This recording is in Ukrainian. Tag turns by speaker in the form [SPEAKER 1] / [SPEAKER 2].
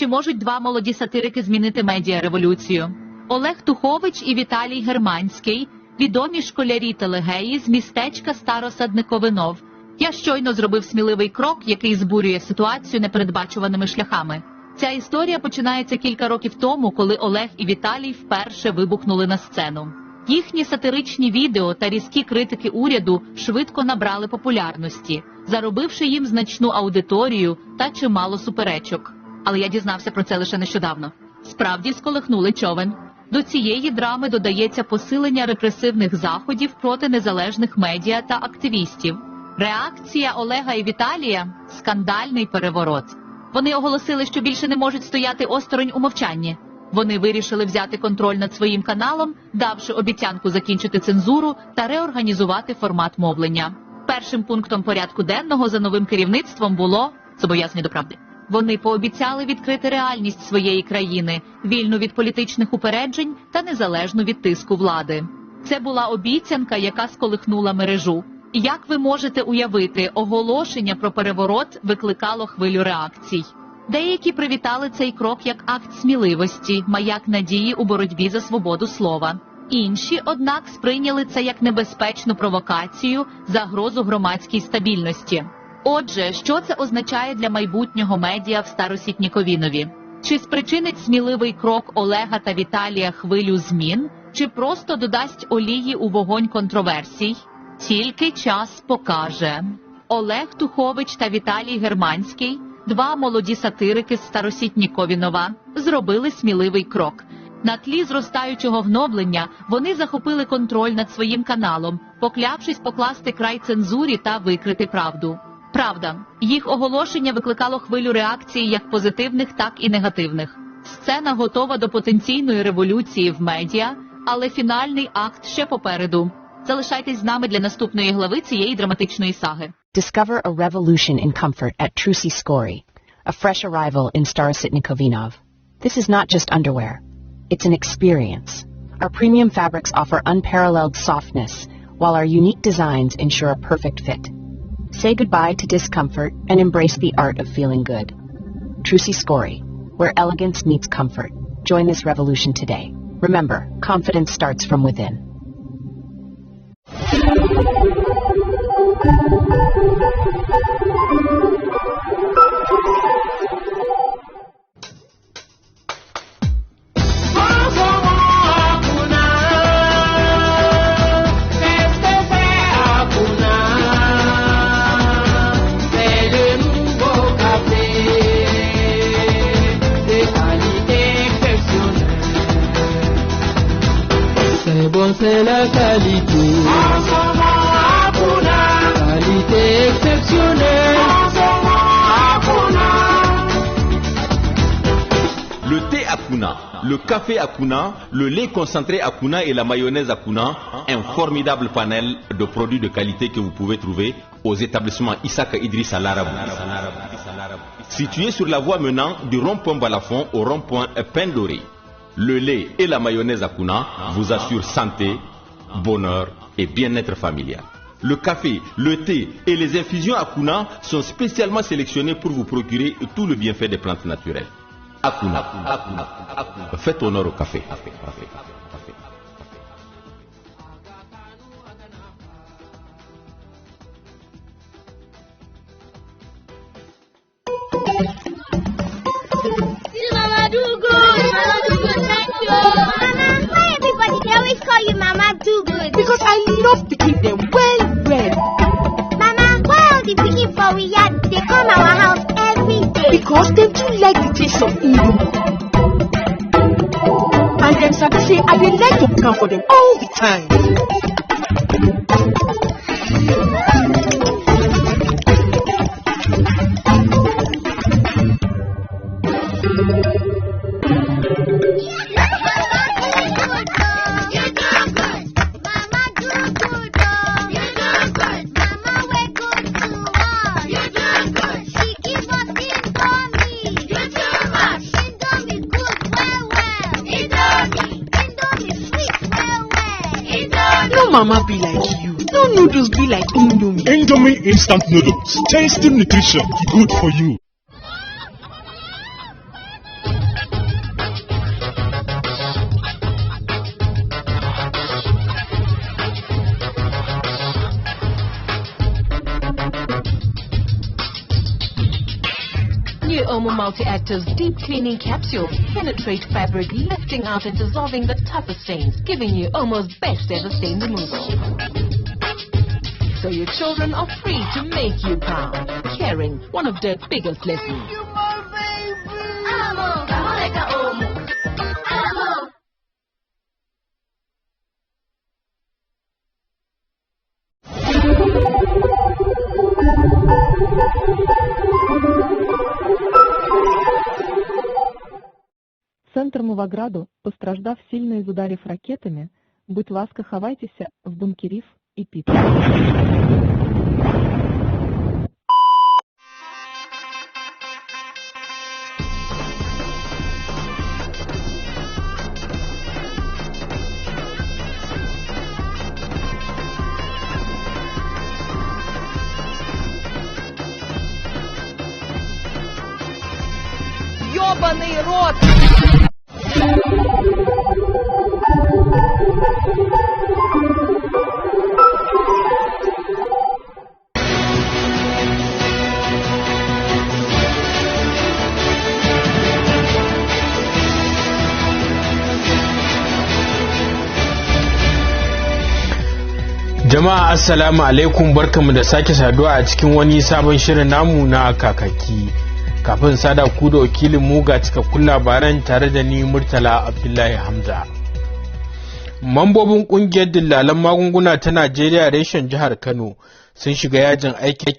[SPEAKER 1] Чи можуть два молоді сатирики змінити медіареволюцію? Олег Тухович і Віталій Германський, відомі школярі телегеї з містечка Старосадниковинов. Я щойно зробив сміливий крок, який збурює ситуацію непередбачуваними шляхами. Ця історія починається кілька років тому, коли Олег і Віталій вперше вибухнули на сцену. Їхні сатиричні відео та різкі критики уряду швидко набрали популярності, заробивши їм значну аудиторію та чимало суперечок. Але я дізнався про це лише нещодавно. Справді сколихнули човен. До цієї драми додається посилення репресивних заходів проти незалежних медіа та активістів. Реакція Олега і Віталія скандальний переворот. Вони оголосили, що більше не можуть стояти осторонь у мовчанні. Вони вирішили взяти контроль над своїм каналом, давши обіцянку закінчити цензуру та реорганізувати формат мовлення. Першим пунктом порядку денного за новим керівництвом було зобов'язання до правди. Вони пообіцяли відкрити реальність своєї країни, вільну від політичних упереджень та незалежну від тиску влади. Це була обіцянка, яка сколихнула мережу. Як ви можете уявити, оголошення про переворот викликало хвилю реакцій. Деякі привітали цей крок як акт сміливості, маяк надії у боротьбі за свободу слова. Інші, однак, сприйняли це як небезпечну провокацію, загрозу громадській стабільності. Отже, що це означає для майбутнього медіа в Старосітніковінові? Чи спричинить сміливий крок Олега та Віталія хвилю змін, чи просто додасть олії у вогонь контроверсій? Тільки час покаже. Олег Тухович та Віталій Германський, два молоді сатирики з Старосітніковінова, зробили сміливий крок. На тлі зростаючого гноблення вони захопили контроль над своїм каналом, поклявшись покласти край цензурі та викрити правду. Правда, їх оголошення викликало хвилю реакції як позитивних, так і негативних. Сцена готова до потенційної революції в медіа, але фінальний акт ще попереду. Залишайтесь з нами для наступної глави цієї драматичної саги.
[SPEAKER 2] Discover a revolution in comfort at Trusi Skori, a fresh arrival in Starositnikovinov. This is not just underwear. It's an experience. Our premium fabrics offer unparalleled softness, while our unique designs ensure a perfect fit. Say goodbye to discomfort and embrace the art of feeling good. Trusi Skori, where elegance meets comfort. Join this revolution today. Remember, confidence starts from within.
[SPEAKER 3] Le thé Akuna, le café Akuna, le lait concentré Akuna et la mayonnaise Akuna, un formidable panel de produits de qualité que vous pouvez trouver aux établissements Isaka Idriss à l'Arabe. Situé sur la voie menant du rond-point Balafon au rond-point Pendoré, le lait et la mayonnaise Akuna vous assurent santé, bonheur et bien-être familial. Le café, le thé et les infusions Akuna sont spécialement sélectionnés pour vous procurer tout le bienfait des plantes naturelles. Faites honneur au café.
[SPEAKER 4] Always call you Mama do good?
[SPEAKER 5] Because I love to keep them well read.
[SPEAKER 4] Mama, why all the people for we yard they come our house every day?
[SPEAKER 5] Because they too like the taste of Indomie. And them sabi say I dey like to am for them all the time. Mama be like you. No noodles be like Indomie.
[SPEAKER 6] Indomie instant noodles. Tasty nutrition. Good for you. New Omo Multi-Active's deep cleaning capsules penetrate fabric, lifting out and dissolving the toughest stains, giving you Omo's best ever stain removal. So your children are free to make you proud. Caring, one of their biggest lessons.
[SPEAKER 7] Центр Мовограду постраждав сильно із ударів ракетами. Будь ласка, ховайтеся в бункерів і піт.
[SPEAKER 5] Ёбаный рот!
[SPEAKER 8] Jama'a assalamu alaikum barkamu da sake saduwa a cikin wani sabon shirin namu na kakaki. Kafin sada ku da wakilin mu ga cikakkun labaran tare da ni Murtala Abdullahi Hamza. Mambobin ƙungiyar dillalan magunguna ta Najeriya reshen jihar Kano sun shiga yajin aiki